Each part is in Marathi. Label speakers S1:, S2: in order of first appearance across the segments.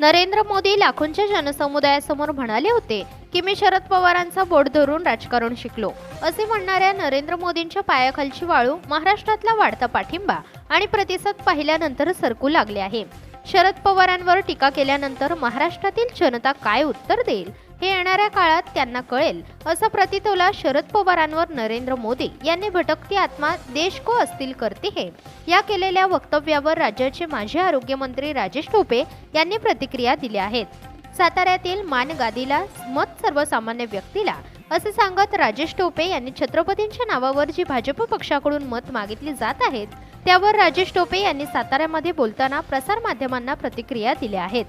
S1: नरेंद्र मोदी लाखोंच्या जनसमुदायासमोर म्हणाले होते की मी शरद पवारांचा बोट धरून राजकारण शिकलो. असे म्हणणाऱ्या नरेंद्र मोदींच्या पायाखालची वाळू महाराष्ट्रातला वाढता पाठिंबा आणि प्रतिसाद पाहिल्यानंतर सरकू लागले आहे. शरद पवारांवर टीका केल्यानंतर महाराष्ट्रातील जनता काय उत्तर देईल? हे येणाऱ्या काळात त्यांना कळेल असा प्रतितोला शरद पवारांवर नरेंद्र मोदी यांनी भटकती आत्मा देश को असतील करते हे. या केलेल्या वक्तव्यावर राज्याचे माजी आरोग्यमंत्री राजेश टोपे यांनी प्रतिक्रिया दिल्या आहेत. साताऱ्यातील मान गादीला मत सर्वसामान्य व्यक्तीला असे सांगत राजेश टोपे यांनी छत्रपतींच्या नावावर जी भाजप पक्षाकडून मत मागितली जात आहेत त्यावर राजेश टोपे यांनी साताऱ्यामध्ये बोलताना प्रसार माध्यमांना प्रतिक्रिया दिल्या आहेत.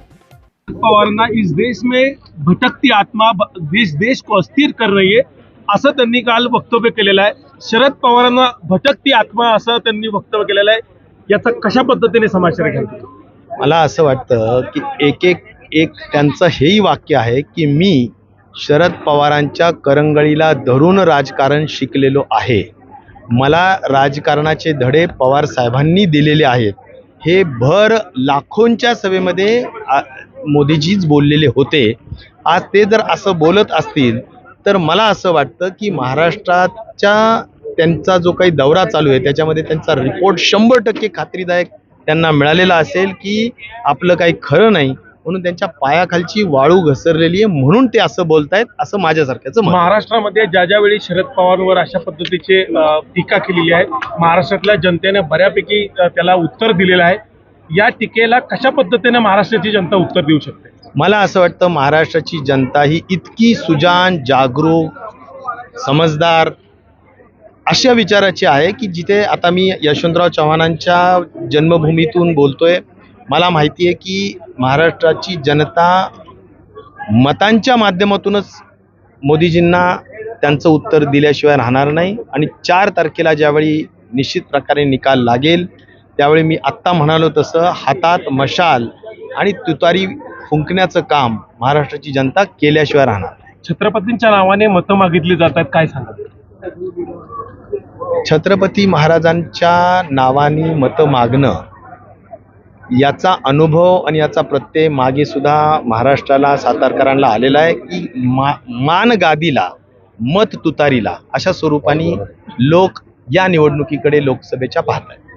S2: पवारांना इस देश में भटकती आत्मा देश देश को अस्थिर कर रही है असं त्यांनी काल वक्तव्य केलेलं आहे. शरद पवारांना भटकती आत्मा असं त्यांनी वक्तव्य केलेलं आहे. याचा कशा पद्धतीने समाचार घ्यायचा
S3: मला असं वाटतं की एक एक एक त्यांचं हेही वाक्य आहे की मी शरद पवारांच्या करंगळीला धरून राजकारण शिकलेलो आहे. मला राजकारणाचे धडे पवार साहेबांनी दिलेले आहेत. हे भर लाखोंच्या सभेमध्ये मोदीजीच बोललेले होते. आज ते जर असं बोलत असतील तर मला असं वाटतं की महाराष्ट्राच्या त्यांचा जो काही दौरा चालू आहे त्याच्यामध्ये त्यांचा रिपोर्ट शंभर टक्के खात्रीदायक त्यांना मिळालेला असेल की आपलं काही खरं नाही म्हणून त्यांच्या पायाखालची वाळू घसरलेली आहे म्हणून ते असं बोलतायत असं माझ्यासारख्याचं
S2: महाराष्ट्रामध्ये ज्या ज्यावेळी शरद पवारवर अशा पद्धतीचे टीका केलेली आहे महाराष्ट्रातल्या जनतेने बऱ्यापैकी त्याला उत्तर दिलेलं आहे. या टीकेला कशा पद्धतीने महाराष्ट्राची जनता उत्तर देऊ शकते?
S3: मला असं वाटतं महाराष्ट्राची जनता ही इतकी सुजान जागरूक समजदार अशा विचाराची आहे की जिथे आता मी यशवंतराव चव्हाणांच्या जन्मभूमीतून बोलतोय मला माहिती आहे की महाराष्ट्राची जनता मतांच्या माध्यमातूनच मोदीजींना त्यांचं उत्तर दिल्याशिवाय राहणार नाही आणि चार तारखेला ज्यावेळी निश्चित प्रकारे निकाल लागेल त्यावेळी मी आत्ता म्हणालो तसं हातात मशाल आणि तुतारी फुंकण्याचं काम महाराष्ट्राची जनता केल्याशिवाय राहणार
S2: छत्रपतींच्या नावाने मतं मागितली जातात काय सांगा
S3: छत्रपती महाराजांच्या नावाने मतं मागणं याचा अनुभव आणि याचा प्रत्यय मागे सुद्धा महाराष्ट्राला सातारकरांना आलेला आहे की मा मान गादीला मत तुतारीला अशा स्वरूपाने लोक या निवडणुकीकडे लोकसभेच्या पाहत आहेत